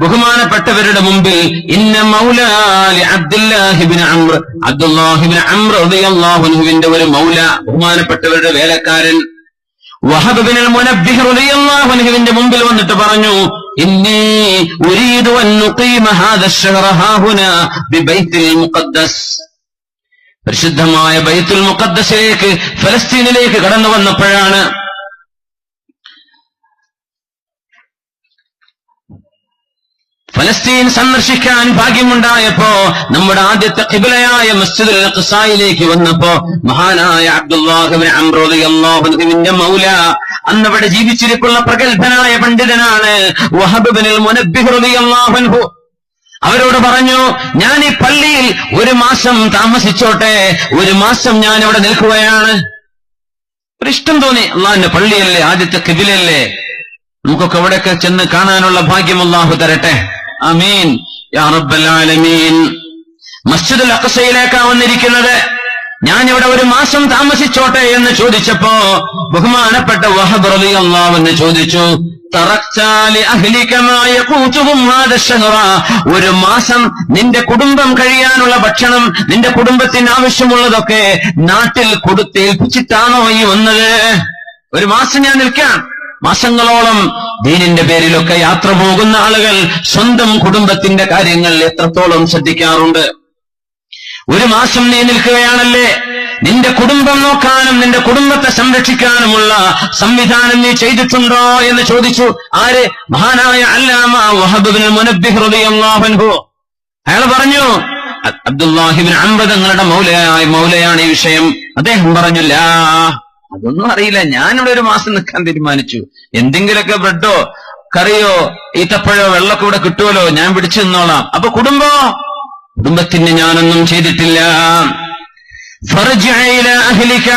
ബഹുമാനപ്പെട്ടവരുടെ മുമ്പിൽ ഇന്ന മൗലാലി അബ്ദുല്ലാഹിബിൻ അംർ അബ്ദുല്ലാഹിബിൻ അൻഹുവിന്റെ ഒരു മൗല ബഹുമാനപ്പെട്ടവരുടെ വേലക്കാരൻ. വഹബ് ബിൻ മുനബ്ബിഹ് മുമ്പിൽ വന്നിട്ട് പറഞ്ഞു ഇന്നി ഉരീദു അൻ മുഖദ്ദസ്. പരിശുദ്ധമായ ബൈത്തുൽ മുഖദ്ദസിലേക്ക് ഫലസ്തീനിലേക്ക് കടന്നു വന്നപ്പോഴാണ് ഫലസ്തീൻ സന്ദർശിക്കാൻ ഭാഗ്യമുണ്ടായപ്പോ നമ്മുടെ ആദ്യത്തെ കിബിലയായ മസ്ജിദുൽ അഖ്സായിലേക്ക് വന്നപ്പോ മഹാനായ അബ്ദുല്ലാഹിബിൻ മൗല അന്നവിടെ ജീവിച്ചിരിക്കുന്ന പ്രഗത്ഭനായ പണ്ഡിതനാണ് വഹബിബിനിൽ അവരോട് പറഞ്ഞു ഞാൻ ഈ പള്ളിയിൽ ഒരു മാസം താമസിച്ചോട്ടെ ഒരു മാസം ഞാൻ ഇവിടെ നിൽക്കുകയാണ് ഒരിഷ്ടം തോന്നി അള്ളാഹിന്റെ പള്ളിയല്ലേ ആദ്യത്തെ കിബിലല്ലേ നമുക്കൊക്കെ അവിടെയൊക്കെ ചെന്ന് കാണാനുള്ള ഭാഗ്യം അള്ളാഹു തരട്ടെ. അമീൻ യാ റബ്ബൽ ആലമീൻ. മസ്ജിദുൽ അക്സയിലേക്കാ വന്നിരിക്കുന്നത്. ഞാൻ ഇവിടെ ഒരു മാസം താമസിച്ചോട്ടെ എന്ന് ചോദിച്ചപ്പോ ബഹുമാനപ്പെട്ട വഹബ് റളിയല്ലാഹു എന്ന് ചോദിച്ചു ഒരു മാസം നിന്റെ കുടുംബം കഴിയാനുള്ള ഭക്ഷണം നിന്റെ കുടുംബത്തിന് ആവശ്യമുള്ളതൊക്കെ നാട്ടിൽ കൊടുത്തേൽപ്പിച്ചിട്ടാണോ ഈ വന്നത്? ഒരു മാസം ഞാൻ നിൽക്കാം. മാസങ്ങളോളം ദീനിന്റെ പേരിലൊക്കെ യാത്ര പോകുന്ന ആളുകൾ സ്വന്തം കുടുംബത്തിന്റെ കാര്യങ്ങൾ എത്രത്തോളം ശ്രദ്ധിക്കാറുണ്ട്? ഒരു മാസം നീ നിൽക്കുകയാണല്ലേ? നിന്റെ കുടുംബം നോക്കാനും നിന്റെ കുടുംബത്തെ സംരക്ഷിക്കാനുമുള്ള സംവിധാനം നീ ചെയ്തിട്ടുണ്ടോ എന്ന് ചോദിച്ചു. ആര്? മഹാനായ അല്ലാമ വഹബിൻ അൻഹു. അയാൾ പറഞ്ഞു അബ്ദുല്ലാഹിബിൻ അമ്പതങ്ങളുടെ തങ്ങളുടെ മൗലയായ മൗലയാണ് ഈ വിഷയം. അദ്ദേഹം പറഞ്ഞു ലാ അതൊന്നും അറിയില്ല. ഞാനിവിടെ ഒരു മാസം നിൽക്കാൻ തീരുമാനിച്ചു. എന്തെങ്കിലുമൊക്കെ ബ്രെഡോ കറിയോ ഈത്തപ്പഴോ വെള്ളമൊക്കെ ഇവിടെ കിട്ടുമല്ലോ. ഞാൻ പിടിച്ചു നിന്നോളാം. അപ്പൊ കുടുംബോ? കുടുംബത്തിന് ഞാനൊന്നും ചെയ്തിട്ടില്ല. ഫർജിഅ ഇലാ അഹ്ലിക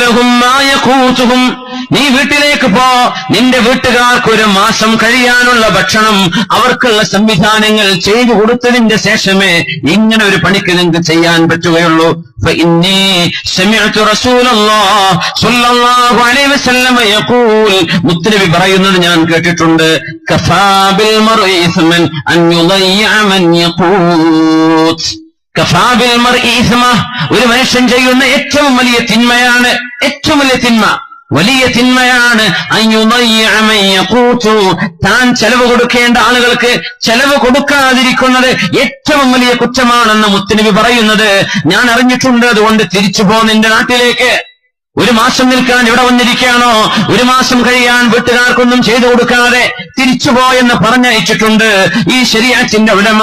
ലഹും മാ യഖൂതുഹും നീ വീട്ടിലേക്ക് പോ. നിന്റെ വീട്ടുകാർക്ക് ഒരു മാസം കഴിയാനുള്ള ഭക്ഷണം അവർക്കുള്ള സംവിധാനങ്ങൾ ചെയ്തു കൊടുത്തതിന്റെ ശേഷമേ ഇങ്ങനെ ഒരു പണിക്ക് നിങ്ങൾക്ക് ചെയ്യാൻ പറ്റുകയുള്ളൂ. മുത്തരവി പറയുന്നത് ഞാൻ കേട്ടിട്ടുണ്ട്. ഒരു മനുഷ്യൻ ചെയ്യുന്ന ഏറ്റവും വലിയ തിന്മയാണ് ഏറ്റവും വലിയ തിന്മ. വലിയ തിന്മയാണ്. താൻ ചെലവ് കൊടുക്കേണ്ട ആളുകൾക്ക് ചെലവ് കൊടുക്കാതിരിക്കുന്നത് ഏറ്റവും വലിയ കുറ്റമാണെന്ന് മുത്തനബി പറയുന്നത്. ഞാൻ അറിഞ്ഞിട്ടുണ്ട് അതുകൊണ്ട് തിരിച്ചു പോ നിന്റെ നാട്ടിലേക്ക്. ഒരു മാസം നിൽക്കാൻ ഇവിടെ വന്നിരിക്കുകയാണോ? ഒരു മാസം കഴിയാൻ വീട്ടുകാർക്കൊന്നും ചെയ്തു കൊടുക്കാതെ തിരിച്ചു പോയെന്ന് പറഞ്ഞയച്ചിട്ടുണ്ട്. ഈ ശരിയാച്ചിന്റെ ഉടമ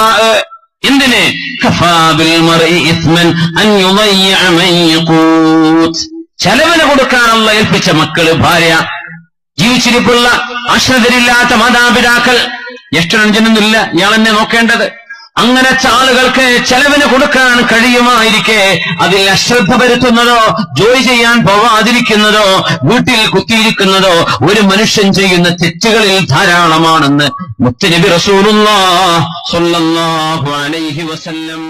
എന്തിന്? കഫാ ചെലവിന് കൊടുക്കാനുള്ള ഏൽപ്പിച്ച മക്കൾ ഭാര്യ ജീവിച്ചിരിപ്പുള്ള ആശ്രിതരില്ലാത്ത മാതാപിതാക്കൾ. ജ്യേഷ്ഠനഞ്ചനൊന്നുമില്ല ഇയാൾ എന്നെ നോക്കേണ്ടത്. അങ്ങനെ ആളുകൾക്ക് ചെലവിന് കൊടുക്കാൻ കഴിയുമായിരിക്കെ അതിൽ അശ്രദ്ധ വരുത്തുന്നതോ ജോലി ചെയ്യാൻ പോവാതിരിക്കുന്നതോ വീട്ടിൽ കുത്തിയിരിക്കുന്നതോ ഒരു മനുഷ്യൻ ചെയ്യുന്ന തെറ്റുകളിൽ ധാരാളമാണെന്ന് മുത്തനബി അലൈഹി വസല്ലം